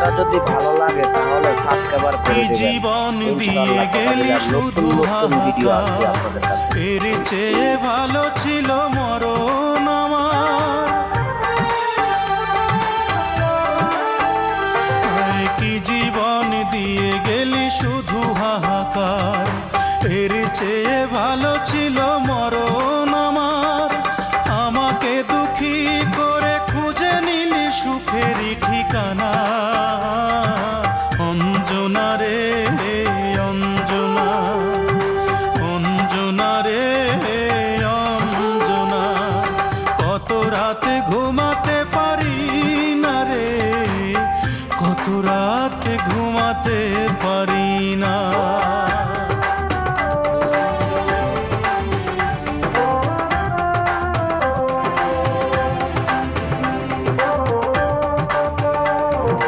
ভিডিওটা যদি ভালো লাগে তাহলে সাবস্ক্রাইবার করে জীবন দিয়ে গেলি শুধু ভিডিও আসবে আপনাদের কাছে। এর চেয়ে ভালো ছিল মরণ আমার। কি জীবন দিয়ে গেলি শুধু হাহাকার? এর চেয়ে ভালো ছিল মরণ আমার। আমাকে দুঃখী করে খুঁজে নিলি সুখেরই ঠিকানা। রে অঞ্জনা কত রাতে ঘুমাতে পারি না রে? কত রাতে ঘুমাতে পারি না?